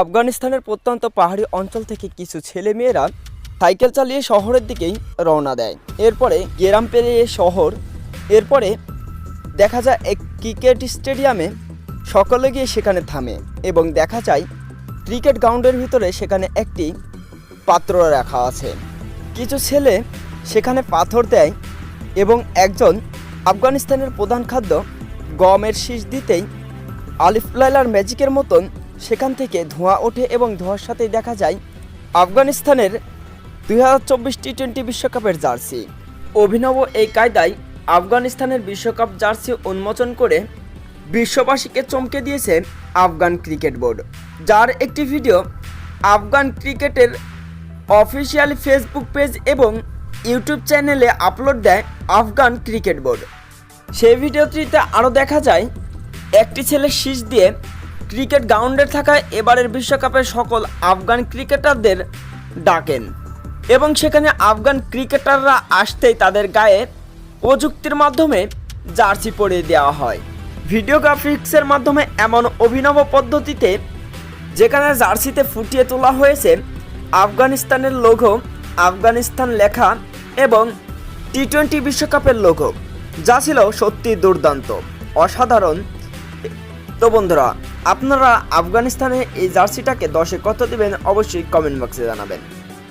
আফগানিস্তানের প্রত্যন্ত পাহাড়ি অঞ্চল থেকে কিছু ছেলেমেয়েরা সাইকেল চালিয়ে শহরের দিকেই রওনা দেয়। এরপরে গেরাম পেরিয়ে শহর, এরপরে দেখা যায় এক ক্রিকেট স্টেডিয়ামে সকলে গিয়ে সেখানে থামে এবং দেখা যায় ক্রিকেট গ্রাউন্ডের ভিতরে সেখানে একটি পাত্র রাখা আছে। কিছু ছেলে সেখানে পাথর দেয় এবং একজন আফগানিস্তানের প্রধান খাদ্য গমের শীষ দিতেই আলিফ লাইলার ম্যাজিকের মতন সেখান থেকে ধোঁয়া ওঠে এবং ধোঁয়ার সাথেই দেখা যায় আফগানিস্তানের দুই হাজার চব্বিশ টি টোয়েন্টি বিশ্বকাপের জার্সি। অভিনব এই কায়দায় আফগানিস্তানের বিশ্বকাপ জার্সি উন্মোচন করে বিশ্ববাসীকে চমকে দিয়েছে আফগান ক্রিকেট বোর্ড। যার একটি ভিডিও আফগান ক্রিকেটের অফিসিয়াল ফেসবুক পেজ এবং ইউটিউব চ্যানেলে আপলোড দেয় আফগান ক্রিকেট বোর্ড। সেই ভিডিওটিতে আরও দেখা যায়, একটি ছেলে শীষ দিয়ে ক্রিকেট গ্রাউন্ডে থাকা এবারের বিশ্বকাপের সকল আফগান ক্রিকেটারদের ডাকেন। এবং সেখানে আফগান ক্রিকেটাররা আসতেই তাদের গায়ে প্রযুক্তির মাধ্যমে জার্সি পরিয়ে দেওয়া হয়। ভিডিও গ্রাফিক্সের মাধ্যমে এমন অভিনব পদ্ধতিতে যেখানে জার্সিতে ফুটিয়ে তোলা হয়েছে আফগানিস্তানের লোগো আফগানিস্তান লেখা এবং টি টোয়েন্টি বিশ্বকাপের লোগো যা ছিল সত্যি দুর্দান্ত, অসাধারণ তো বন্ধুরা আপনারা আফগানিস্তানে এই জার্সিটাকে দশে কত দেবেন অবশ্যই কমেন্ট বক্সে জানাবেন।